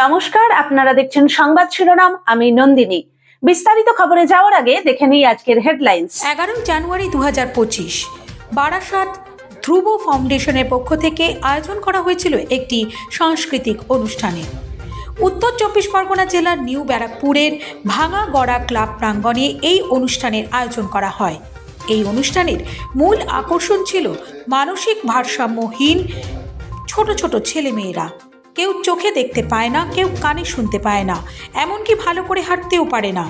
নমস্কার, আপনারা দেখছেন সংবাদ শিরোনাম, আমি নন্দিনী। বিস্তারিত খবরে যাওয়ার আগে দেখে নিই আজকের হেডলাইন্স। এগারোই জানুয়ারি দু হাজার পঁচিশ, বারাসাত ধ্রুব ফাউন্ডেশনের পক্ষ থেকে আয়োজন করা হয়েছিল একটি সাংস্কৃতিক অনুষ্ঠানে। উত্তর চব্বিশ পরগনা জেলার নিউ ব্যারাকপুরের ভাঙাগড়া ক্লাব প্রাঙ্গণে এই অনুষ্ঠানের আয়োজন করা হয়। এই অনুষ্ঠানের মূল আকর্ষণ ছিল মানসিক ভারসাম্যহীন ছোট ছোট ছেলেমেয়েরা। কেউ চোখে দেখতে পায় না, কেউ কানে শুনতে পায় না। এমনকি ভালো করে হাঁটতেও পারে না।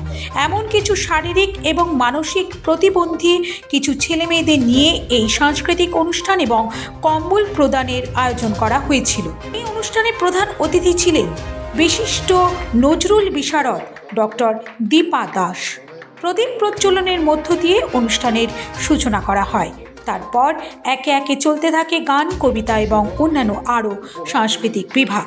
এমন কিছু শারীরিক এবং মানসিক প্রতিবন্ধী, কিছু ছেলেমেয়েদের নিয়ে এই সাংস্কৃতিক অনুষ্ঠান এবং কম্বল প্রদানের আয়োজন করা হয়েছিল। এই অনুষ্ঠানে প্রধান অতিথি ছিলেন বিশিষ্ট নজরুল বিশারদ, ডক্টর দীপা দাস। প্রদীপ প্রজ্বলনের মধ্য দিয়ে অনুষ্ঠানের সূচনা করা হয়। তারপর একে একে চলতে থাকে গান, কবিতা এবং অন্যান্য আরও সাংস্কৃতিক বিভাগ।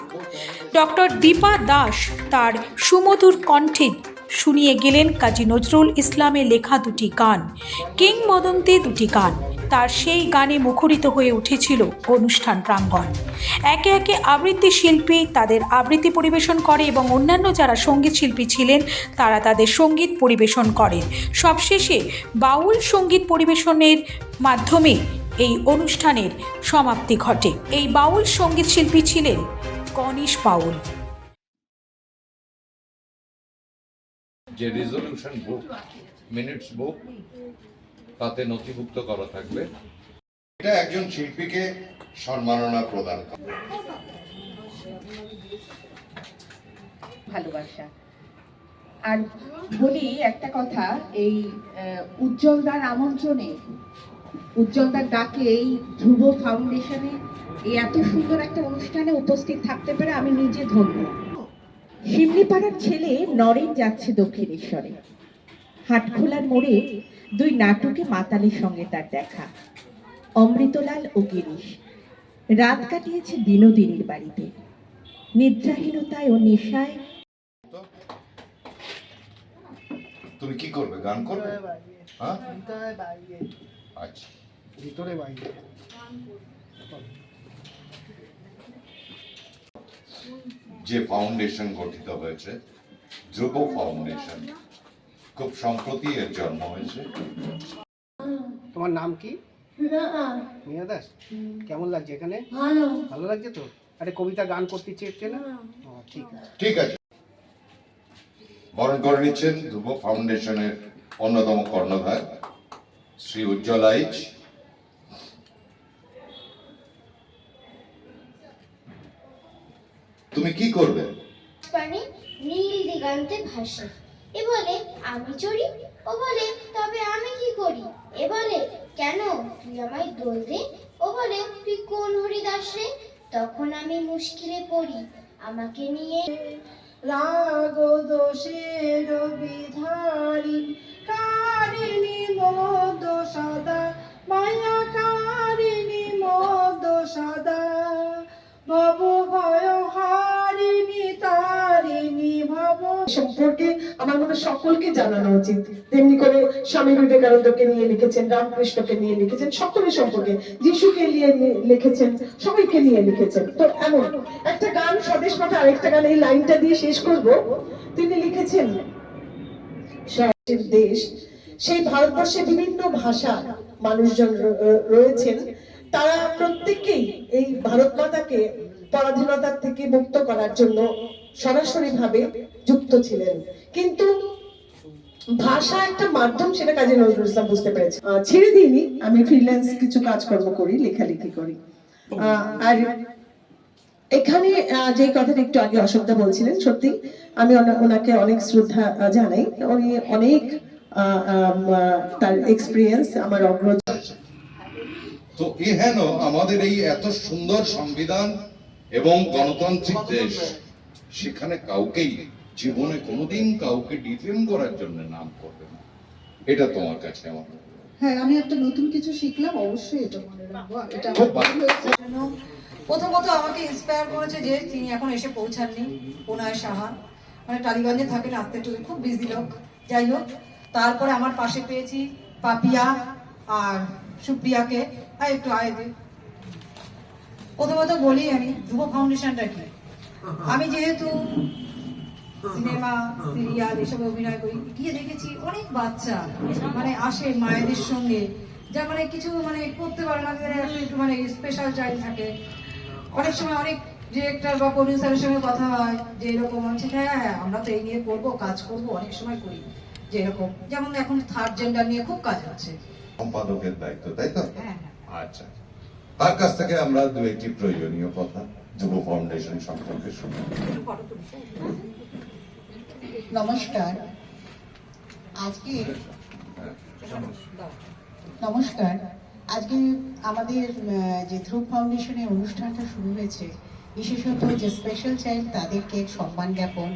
ডক্টর দীপা দাস তার সুমধুর কণ্ঠে শুনিয়ে গেলেন কাজী নজরুল ইসলামের লেখা দুটি গান, কিংবদন্তি দুটি গান। তার সেই গানে মুখরিত হয়ে উঠেছিল অনুষ্ঠান প্রাঙ্গণ। একে একে আবৃত্তি শিল্পী তাদের আবৃত্তি পরিবেশন করে এবং অন্যান্য যারা সংগীত শিল্পী ছিলেন, তারা তাদের সংগীত পরিবেশন করেন। সবশেষে বাউল সংগীত পরিবেশনের মাধ্যমে এই অনুষ্ঠানের সমাপ্তি ঘটে। এই বাউল সংগীত শিল্পী ছিলেন কনিশ বাউল। যে রেজলিউশন বুক মিনিটস বুক তাতে নথিভুক্ত করা থাকবে। এটা একজন শিল্পীকে সম্মাননা প্রদান করে। ভালোবাসা। আর বলি একটা কথা এই আহ, উজ্জ্বলদার আমন্ত্রণে উজ্জ্বলদার ডাকে এই ধ্রুব ফাউন্ডেশনে এই এত সুন্দর একটা অনুষ্ঠানে উপস্থিত থাকতে পেরে আমি নিজে ধন্য। শিমলিপাড়ার ছেলে নরেন যাচ্ছে দক্ষিণেশ্বরে। হাটখোলার মোড়ে দুই নাটকে মাতালের সঙ্গে তার দেখা। অমৃতলাল ও গিরিশ রাত কাটিয়েছে বিনোদিনীর বাড়িতে। নিদ্রাহীনতায় ও নেশায় তুমি কি করবে? গান করবে? হ্যাঁ আচ্ছা। ভিতরে বাইরে। যে ফাউন্ডেশন গঠিত হয়েছে ধ্রুব ফাউন্ডেশন খুব সম্প্রতি এর জন্ম হয়েছে। তোমার নাম কি? মিয়া দাস? কেমন লাগছে এখানে? ভালো। লাগছে তো? আরে কবিতা গান করতে চেয়েছে না? ঠিক আছে। ঠিক আছে। বরণ করে নিচ্ছেন ধ্রুব ফাউন্ডেশনের অন্যতম কর্ণধার। শ্রী উজ্জ্বল আইচ। তুমি কি করবে? পানি নীল দিগন্তে ভাসে। এ বলে আমি চড়ি? ও বলে তবে আমি কি করি? এ বলে কেন? তুই আমায় দোল দে। ও বলে তুই কোন হরিদাস রে? তখন আমি মুশকিলে পড়ি। আমাকে নিয়ে রাগ দোষের বিধারী কারিণী মদ সদা মায়া কারিণী মদ সদা। ভব ভয় হারিণী তারিণী ভব। সম্পর্কে আমার মনে সকলকে জানানো উচিত। তেমনি করে স্বামী বিবেকানন্দকে নিয়ে লিখেছেন, রামকৃষ্ণকে নিয়ে লিখেছেন, সকলের সম্পর্কে। যিশুকে নিয়ে লিখেছেন, সবাইকে নিয়ে লিখেছেন। তো এমন একটা গান, স্বদেশ মাঠে আরেকটা গান, এই লাইনটা দিয়ে শেষ করব। তিনি লিখেছেন দেশ সেই ভারতবর্ষে বিভিন্ন ভাষা মানুষজন রয়েছেন, তারা প্রত্যেকেই এই ভারত মাতাকে পরাধীনতার থেকে মুক্ত করার জন্য সরাসরি ভাবে যুক্ত ছিলেন। কিন্তু ভাষা একটা মাধ্যম সেটা কাজে নজরুল ইসলাম বুঝতে পেরেছে ছেড়ে দিইনি, আমি ফ্রিল্যান্স কিছু কাজকর্ম করি, লেখালেখি করি। আর এখানে যে কথাটা একটু আগে অশোকদা বলছিলেন, সত্যি, আমি ওনাকে অনেক শ্রদ্ধা জানাই। উনি অনেক তার এক্সপিরিয়েন্স আমার অগ্রজ তো এ হেন আমাদের এই এত সুন্দর সংবিধান এবং গণতান্ত্রিক দেশ সেখানে কাউকেই জীবনে কোনোদিন কাউকে ডিফেম করার জন্য নাম করবে না। এটা তোমার কাছে আমার হ্যাঁ। আমি একটা নতুন কিছু শিখলাম অবশ্যই এটা মনে রাখব। এটা প্রথমত আমাকে ইন্সপায়ার করেছে যে তিনি এখন এসে পৌঁছাননি পুনায় সাহা। মানে টালিগঞ্জে থাকেন আসতে টুকু খুব বিজি লোক। যাই হোক তারপরে আমার পাশে পেয়েছি পাপিয়া আর সুপ্রিয়াকে। একটু আয় প্রথমত বলি আমি যুব ফাউন্ডেশনটা কি? আমি যেহেতু সিনেমা, সিরিয়াল এসবে অভিনয় করি, গিয়ে দেখেছি অনেক বাচ্চা মানে আসে মায়েদের সঙ্গে, যা মানে কিছু মানে করতে পারে না একটু মানে স্পেশাল চাইল্ড থাকে। অনেক সময় অনেক ডিরেক্টর বা প্রডিউসারের সঙ্গে কথা হয়, যে এরকম হচ্ছে হ্যাঁ হ্যাঁ আমরা তো এই নিয়ে করব, কাজ করব, অনেক সময় করি। যে এরকম যেমন এখন থার্ড জেন্ডার নিয়ে খুব কাজ হচ্ছে। সম্পাদকের দায়িত্ব তাই তো? হ্যাঁ হ্যাঁ। আচ্ছা। তার কাছ থেকে আমরা দু একটি প্রয়োজনীয় কথা যুব ফাউন্ডেশন সম্পর্কে শুনি। নমস্কার। আজকে নমস্কার। আজকে আমাদের যে ধ্রুব ফাউন্ডেশনের অনুষ্ঠানটা শুরু হয়েছে বিশেষত যে স্পেশাল চাইল্ড তাদেরকে সম্মান জ্ঞাপন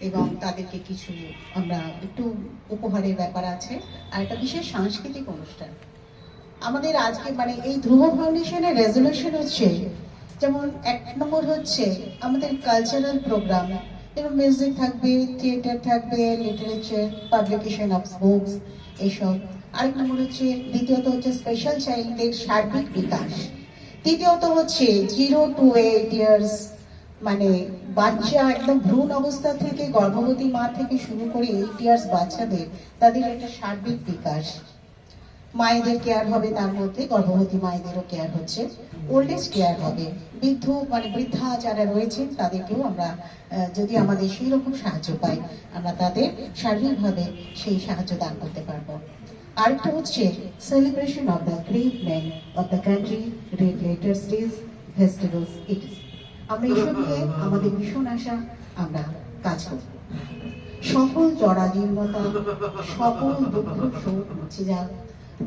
এবং তাদেরকে কিছু আমরা একটু উপহারের ব্যাপার আছে আর একটা বিশেষ সাংস্কৃতিক অনুষ্ঠান। আমাদের আজকে মানে এই ধ্রুব ফাউন্ডেশনের রেজলিউশন হচ্ছে যেমন এক নম্বর হচ্ছে আমাদের কালচারাল প্রোগ্রাম যেমন মিউজিক থাকবে থিয়েটার থাকবে লিটারেচার পাবলিকেশন অফ বুকস এইসব আরেক নম্বর হচ্ছে, দ্বিতীয়ত হচ্ছে স্পেশাল চাইল্ডদের সার্বিক বিকাশ। তৃতীয়ত হচ্ছে জিরো টু এইট ইয়ার্স মানে বাচ্চা একদম ভ্রূণ অবস্থা থেকে, গর্ভবতী মা থেকে শুরু করে এইট ইয়ার্স বাচ্চাদের, তাদের একটা সার্বিক বিকাশ। মায়েদের কেয়ার হবে তার মধ্যে, গর্ভবতী মায়েদেরও কেয়ার হচ্ছে। ওল্ড এজ কেয়ার হবে। বৃদ্ধ মানে বৃদ্ধা যারা রয়েছেন, তাদেরকেও আমরা যদি আমাদের সেই রকম সাহায্য পাই, আমরা তাদের শারীরিকভাবে সেই সাহায্য দান করতে পারব। আরেকটা হচ্ছে celebration of the great man of the country great letters days festivals it আমরা এসব নিয়ে আমাদের ভীষণ আশা, আমরা কাজ করব। সকল জরাজীর্ণতা সকল দুঃখ শোক মুছে যাক।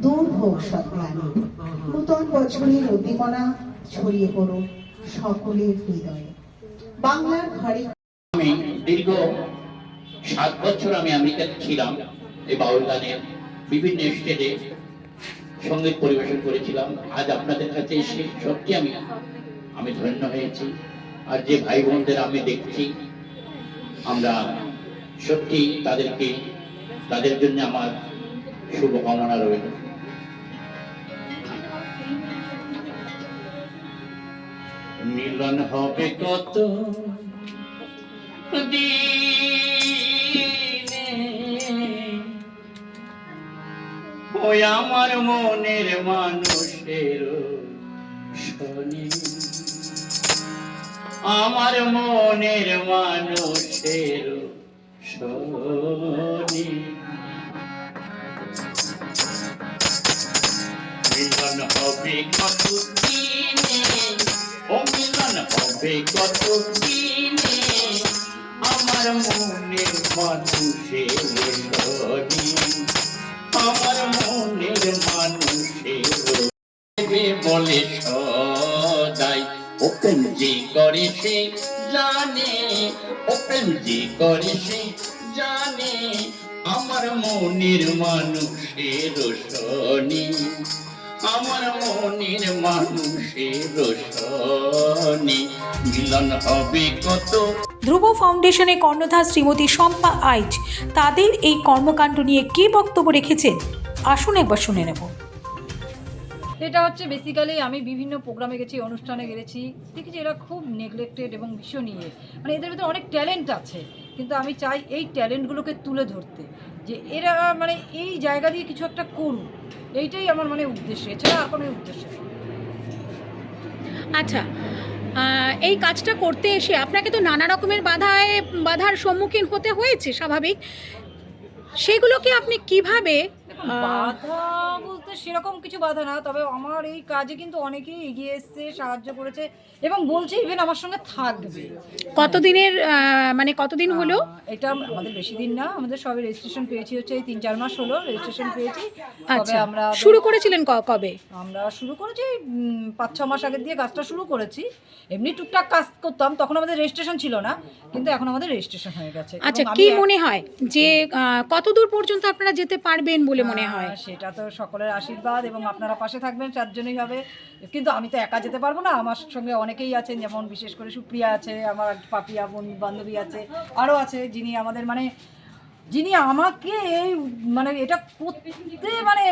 দূর হোক সৎগ্লানি নূতন বছরের উদ্দীপনা ছড়িয়ে পড়ুক সকলের হৃদয়ে। বাংলার ঘরে আমি দীর্ঘ সাত বছর আমি আমেরিকাতে ছিলাম, এই বাউল গানের বিভিন্ন স্টেজে সংগীত পরিবেশন করেছিলাম। আজ আপনাদের কাছে এসে সত্যি আমি আমি ধন্য হয়েছি। আর যে ভাই বোনদের আমি দেখছি, আমরা সত্যি তাদেরকে, তাদের জন্য আমার শুভকামনা রইল। মিলন হবে কত ওই আমার মনের মানুষের শনি। আমার মনের মানুষের মিলন হবে কত দিনে ও মিলন হবে কত দিনে আমার মনের মানুষের আমার মনের মানুষের বলে ওপেন যে করে সে জানে ওপেন যে করে সে জানে আমার মনের মানুষের শনি আমার মনের মানুষের শনি মিলন হবে কত? ধ্রুব ফাউন্ডেশনের কর্ণধার শ্রীমতী শম্পা আইচ তাদের এই কর্মকাণ্ড নিয়ে কী বক্তব্য রেখেছেন? আসুন একবার শুনে নেব। এটা হচ্ছে বেসিক্যালি আমি বিভিন্ন প্রোগ্রামে গেছি, অনুষ্ঠানে গেছি, দেখেছি এরা খুব নেগলেক্টেড এবং ভীষণীয়। মানে এদের ভিতরে অনেক ট্যালেন্ট আছে, কিন্তু আমি চাই এই ট্যালেন্টগুলোকে তুলে ধরতে, যে এরা মানে এই জায়গা দিয়ে কিছু একটা করুক, এইটাই আমার মানে উদ্দেশ্য, এছাড়া আর কোনো উদ্দেশ্য আচ্ছা এই কাজটা করতে এসে আপনাকে তো নানা রকমের বাধায়, বাধার সম্মুখীন হতে হয়েছে, স্বাভাবিক। সেগুলোকে আপনি কীভাবে দেখুন, বাধা বলতে সেরকম কিছু বাধা না তবে আমার এই কাজে কিন্তু অনেকেই এগিয়ে এসছে সাহায্য করেছে এবং বলছে ইভেন আমার সঙ্গে থাকবে। কতদিনের মানে কতদিন হলো? এটা আমাদের বেশি দিন না আমাদের সবে রেজিস্ট্রেশন পেয়েছি হচ্ছে এই তিন চার মাস হলো রেজিস্ট্রেশন পেয়েছি। আচ্ছা আমরা শুরু করেছিলেন কবে? আমরা শুরু করেছি পাঁচ ছ মাস আগের দিয়ে কাজটা শুরু করেছি। এমনি টুকটাক কাজ করতাম তখন আমাদের রেজিস্ট্রেশন ছিল না কিন্তু এখন আমাদের রেজিস্ট্রেশন হয়ে গেছে। আচ্ছা কি মনে হয় যে আহ, কতদূর পর্যন্ত আপনারা যেতে পারবেন বলে মনে হয়। সেটা তো সকলের আশীর্বাদ এবং আপনারা পাশে থাকবেন তার জন্যই হবে। কিন্তু আমি তো একা যেতে পারব না আমার সঙ্গে অনেকেই আছেন যেমন বিশেষ করে সুপ্রিয়া আছে আমার পাপিয়া বোন বান্ধবী আছে আরও আছে যিনি আমাদের মানে যিনি আমাকে এই মানে এটা করতে মানে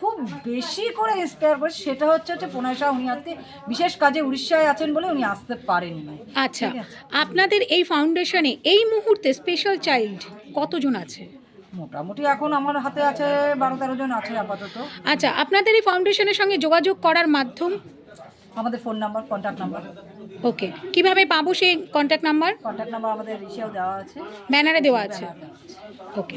খুব বেশি করে ইন্সপায়ার করে সেটা হচ্ছে হচ্ছে প্রণয় শাহ উনি আজকে বিশেষ কাজে উড়িষ্যায় আছেন বলে উনি আসতে পারেননি। আচ্ছা আপনাদের এই ফাউন্ডেশনে এই মুহূর্তে স্পেশাল চাইল্ড কতজন আছে? মোটামুটি এখন আমার হাতে আছে বারো তেরো জন আছে আপাতত। আচ্ছা আপনাদের এই ফাউন্ডেশনের সঙ্গে যোগাযোগ করার মাধ্যম? আমাদের phone number contact number okay কীভাবে পাবো সেই কন্ট্যাক্ট নাম্বার কন্ট্যাক্ট নাম্বার আমাদের ইসেও দেওয়া আছে। ব্যানারে দেওয়া আছে। ওকে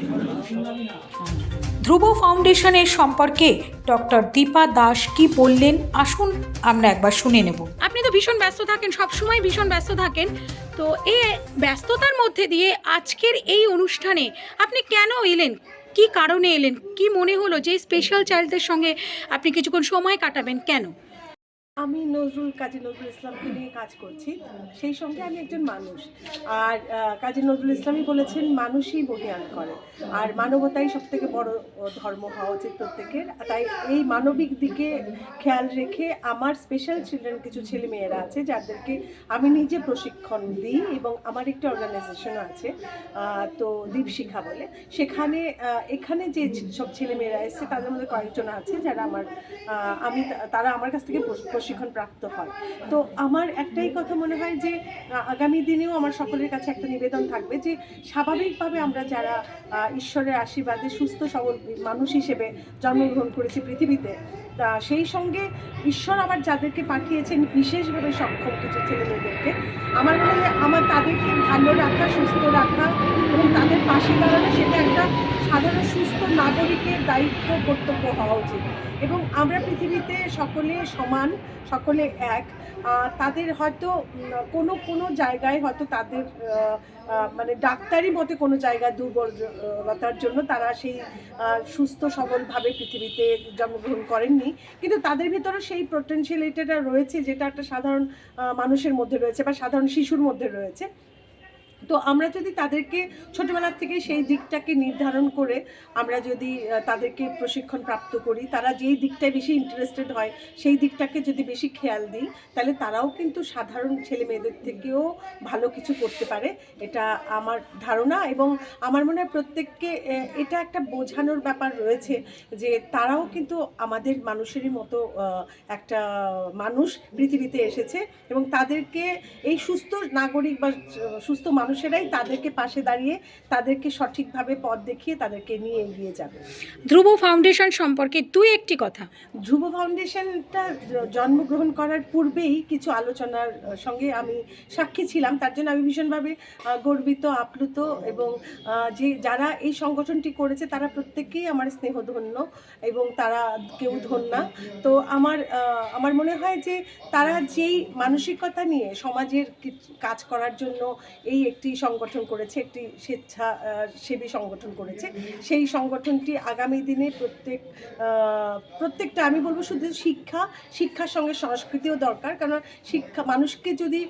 ধ্রুব ফাউন্ডেশনের সম্পর্কে ডক্টর দীপা দাস কি বললেন? আসুন আমরা একবার শুনে নেব। আপনি তো ভীষণ ব্যস্ত থাকেন সব সময় ভীষণ ব্যস্ত থাকেন। তো এই ব্যস্ততার মধ্যে দিয়ে আজকের এই অনুষ্ঠানে আপনি কেন এলেন? কি কারণে এলেন? কি মনে হলো যে স্পেশাল চাইল্ডদের সঙ্গে আপনি কিছুক্ষণ সময় কাটাবেন কেন? আমি নজরুল, কাজী নজরুল ইসলামকে নিয়ে কাজ করছি। সেই সঙ্গে আমি একজন মানুষ। আর কাজী নজরুল ইসলামই বলেছেন, মানুষই বহিয়ান করে। আর মানবতাই সব থেকে বড় ধর্ম হওয়া উচিত প্রত্যেকের। তাই এই মানবিক দিকে খেয়াল রেখে আমার স্পেশাল চিলড্রেন কিছু ছেলে মেয়েরা আছে, যাদেরকে আমি নিজে প্রশিক্ষণ দিই এবং আমার একটি অর্গানাইজেশন আছে তো দীপশিখা বলে। সেখানে এখানে যে সব ছেলে মেয়েরা এসছে, তাদের মধ্যে কয়েকজন আছে যারা আমার আমি, তারা আমার কাছ থেকে প্রশ- প্রশিক্ষণ প্রাপ্ত হয়। তো আমার একটাই কথা মনে হয় যে আগামী দিনেও আমার সকলের কাছে একটা নিবেদন থাকবে যে, স্বাভাবিকভাবে আমরা যারা ঈশ্বরের আশীর্বাদে সুস্থ সবল মানুষ হিসেবে জন্মগ্রহণ করেছি পৃথিবীতে, তা সেই সঙ্গে ঈশ্বর আবার যাদেরকে পাঠিয়েছেন বিশেষভাবে সক্ষম কিছু ছেলে মেয়েদেরকে, আমার মনে হয় আমার তাদেরকে ভালো রাখা, সুস্থ রাখা এবং তাদের পাশে দাঁড়ানো সেটা একটা সাধারণ সুস্থ নাগরিকের দায়িত্ব কর্তব্য হওয়া উচিত। এবং আমরা পৃথিবীতে সকলে সমান, সকলে এক। তাদের হয়তো কোনো কোনো জায়গায় হয়তো তাদের মানে ডাক্তারি মতে কোনো জায়গায় দুর্বলতার জন্য তারা সেই সুস্থ, সবলভাবে পৃথিবীতে জন্মগ্রহণ করেননি। কিন্তু তাদের ভিতরে সেই পোটেনশিয়ালিটিটা রয়েছে, যেটা একটা সাধারণ মানুষের মধ্যে রয়েছে বা সাধারণ শিশুর মধ্যে রয়েছে। তো আমরা যদি তাদেরকে ছোটবেলার থেকে সেই দিকটাকে নির্ধারণ করে আমরা যদি তাদেরকে প্রশিক্ষণ প্রাপ্ত করি, তারা যেই দিকটায় বেশি ইন্টারেস্টেড হয়, সেই দিকটাকে যদি বেশি খেয়াল দিই, তাহলে তারাও কিন্তু সাধারণ ছেলে মেয়েদের থেকেও ভালো কিছু করতে পারে। এটা আমার ধারণা এবং আমার মনে হয় প্রত্যেককে এটা একটা বোঝানোর ব্যাপার রয়েছে যে তারাও কিন্তু আমাদের মানুষেরই মতো একটা মানুষ পৃথিবীতে এসেছে এবং তাদেরকে এই সুস্থ নাগরিক বা সুস্থ মানুষেরাই তাদেরকে পাশে দাঁড়িয়ে তাদেরকে সঠিকভাবে পথ দেখিয়ে তাদেরকে নিয়ে এগিয়ে যাবে। ধ্রুব ফাউন্ডেশন সম্পর্কে দুই একটি কথা। ধ্রুব ফাউন্ডেশনটা জন্মগ্রহণ করার পূর্বেই কিছু আলোচনার সঙ্গে আমি সাক্ষী ছিলাম। তার জন্য আমি ভীষণভাবে গর্বিত আপ্লুত এবং যে যারা এই সংগঠনটি করেছে তারা প্রত্যেকেই আমার স্নেহধন্য এবং তারা কেউ ধন্যা। তো আমার আমার মনে হয় যে তারা যেই মানসিকতা নিয়ে সমাজের কাজ করার জন্য এই একটি সংগঠন করেছে একটি স্বেচ্ছা সেবী সংগঠন করেছে। সেই সংগঠনটি আগামী দিনে প্রত্যেক প্রত্যেকটা আমি বলব শুধু শিক্ষা শিক্ষার সঙ্গে সংস্কৃতিও দরকার। কারণ শিক্ষা মানুষকে যদি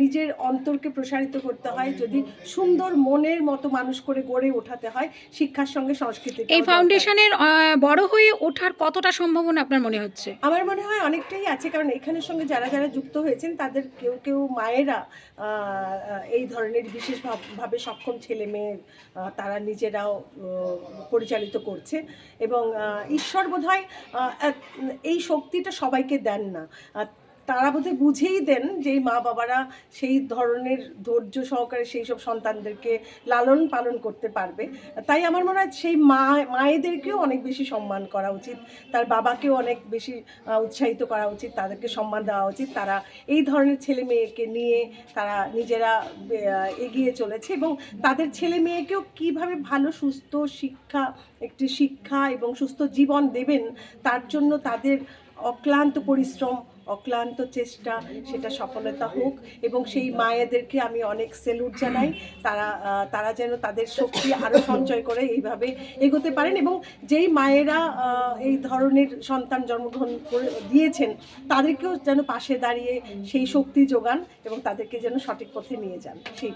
নিজের অন্তরকে প্রসারিত করতে হয় যদি সুন্দর মনের মতো মানুষ করে গড়ে ওঠাতে হয় শিক্ষার সঙ্গে সংস্কৃতি এই ফাউন্ডেশনের বড় হয়ে ওঠার কতটা সম্ভাবনা আপনার মনে হচ্ছে? আমার মনে হয় অনেকটাই আছে। কারণ এখানের সঙ্গে যারা যারা যুক্ত হয়েছেন তাদের কেউ কেউ মায়েরা এই ধরনের বিশেষভাবে ভাবে সক্ষম ছেলে মেয়ে তারা নিজেরাও পরিচালিত করছে এবং ঈশ্বর বোধহয় এই শক্তিটা সবাইকে দেন না। তারা বোধহয় বুঝেই দেন যে মা বাবারা সেই ধরনের ধৈর্য সহকারে সেই সব সন্তানদেরকে লালন পালন করতে পারবে। তাই আমার মনে হয় সেই মা, মায়েদেরকেও অনেক বেশি সম্মান করা উচিত। তার বাবাকেও অনেক বেশি উৎসাহিত করা উচিত। তাদেরকে সম্মান দেওয়া উচিত। তারা এই ধরনের ছেলে মেয়েকে নিয়ে তারা নিজেরা এগিয়ে চলেছে এবং তাদের ছেলে মেয়েকেও কীভাবে ভালো, সুস্থ শিক্ষা, একটি শিক্ষা এবং সুস্থ জীবন দেবেন, তার জন্য তাদের অক্লান্ত পরিশ্রম অক্লান্ত চেষ্টা, সেটা সফলতা হোক এবং সেই মায়েদেরকে আমি অনেক সেলুট জানাই। তারা তারা যেন তাদের শক্তি আরও সঞ্চয় করে এইভাবে এগোতে পারেন এবং যেই মায়েরা এই ধরনের সন্তান জন্মগ্রহণ করে, দিয়েছেন, তাদেরকেও যেন পাশে দাঁড়িয়ে সেই শক্তি যোগান এবং তাদেরকে যেন সঠিক পথে নিয়ে যান। সেই